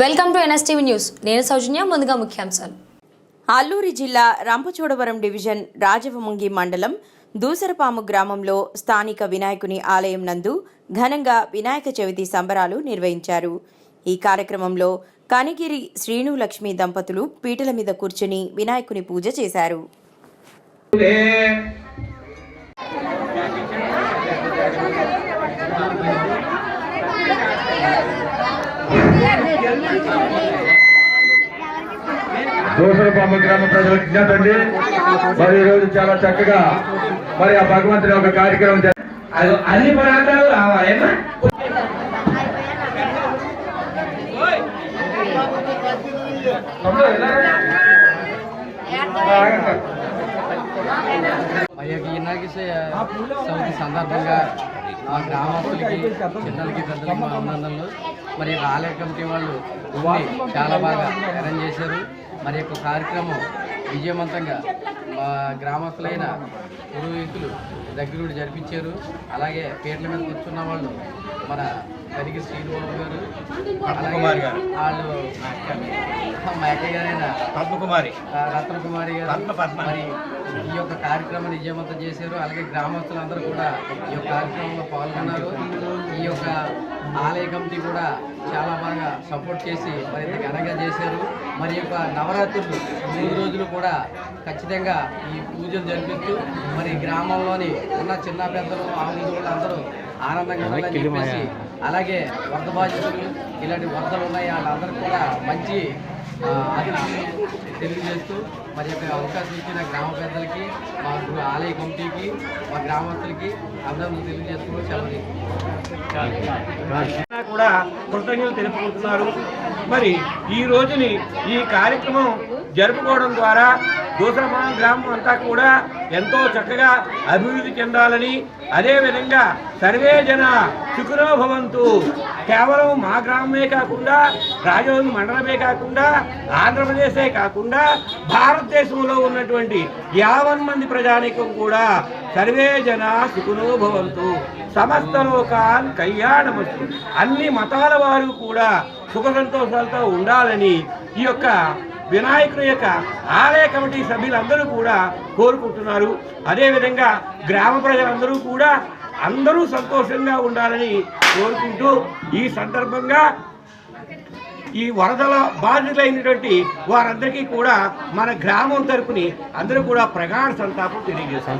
Welcome to NSTV news. నేను సౌజన్య ముందుగా ముఖ్యాంశాలు. అల్లూరి జిల్లా రంపచోడవరం డివిజన్ రాజవముంగి మండలం దూసరపాము గ్రామంలో స్థానిక వినాయకుని ఆలయం నందు ఘనంగా వినాయక చవితి సంబరాలు నిర్వహించారు. ఈ కార్యక్రమంలో కనిగిరి శ్రీను లక్ష్మి దంపతులు పీటల మీద కూర్చుని వినాయకుని పూజ చేశారు. దోసలపామ గ్రామ ప్రజలకు విజ్ఞాతండి మరి ఈ రోజు చాలా చక్కగా మరి ఆ భగవంతుని ఒక కార్యక్రమం అన్ని మరి యొక్క వినాయక చవితి సందర్భంగా మా గ్రామస్తులకి చిన్నలకి పెద్దలకి మా అభినందనలు మరి యొక్క ఆలయ కమిటీ వాళ్ళు ఉండి చాలా బాగా అరేంజ్ చేశారు. మరి యొక్క కార్యక్రమం విజయవంతంగా మా గ్రామస్తులైన పురోహితులు దగ్గరుండి జరిపించారు. అలాగే పేర్ల మీద కూర్చున్న వాళ్ళు మన కరిగి శ్రీనివాబు గారు రత్నకుమారి గారు. వాళ్ళు మా అక్కయ్య గారైన పద్మకుమారి. ఆ, రత్న కుమారి గారు. పద్మ. మరి ఈ యొక్క కార్యక్రమాన్ని విజయవంతం చేశారు. అలాగే గ్రామస్తులందరూ కూడా ఈ యొక్క కార్యక్రమంలో పాల్గొన్నారు. ఈ యొక్క ఆలయ కమిటీ కూడా చాలా బాగా సపోర్ట్ చేసి మరి ఘనంగా చేశారు. మరి యొక్క నవరాత్రులు మూడు రోజులు కూడా ఖచ్చితంగా ఈ పూజలు జరిపిస్తూ మరి గ్రామంలోని ఉన్న చిన్న పెద్దలు ఆవులు అందరూ ఆనందంగా ఉండాలని చెప్పేసి అలాగే వరద బాధితులు ఇలాంటి వరదలు ఉన్నాయి. వాళ్ళందరికీ కూడా మంచి ఆ, ఆశీస్సులు తెలియజేస్తూ మరి యొక్క అవకాశం ఇచ్చిన గ్రామ పెద్దలకి మా ఆలయ కమిటీకి మా గ్రామస్తులకి అభినందనలు తెలియజేస్తూ సెలవు కూడా కృతజ్ఞతలు తెలుపుకుంటున్నారు. మరి ఈ రోజుని ఈ కార్యక్రమం జరుపుకోవడం ద్వారా దూసరమాన గ్రామం అంతా కూడా ఎంతో చక్కగా అభివృద్ధి చెందాలని అదేవిధంగా సర్వే జన సుఖినో భవంతు. కేవలం మా గ్రామమే కాకుండా రాజవరం మండలమే కాకుండా ఆంధ్రప్రదేశే కాకుండా భారతదేశంలో ఉన్నటువంటి యావన్ మంది ప్రజానికం కూడా సర్వే జన సుఖినో భవంతు. సమస్త లోకాన్ కళ్యాణమస్తు. అన్ని మతాల వారు కూడా సుఖ సంతోషాలతో ఉండాలని ఈ యొక్క వినాయకుని యొక్క ఆలయ కమిటీ సభ్యులందరూ కూడా కోరుకుంటున్నారు. అదేవిధంగా గ్రామ ప్రజలందరూ కూడా అందరూ సంతోషంగా ఉండాలని కోరుకుంటూ ఈ సందర్భంగా ఈ వరదల బాధితులైనటువంటి వారందరికీ కూడా మన గ్రామం తరపుని అందరూ కూడా ప్రగాఢ సంతాపం తెలియజేస్తారు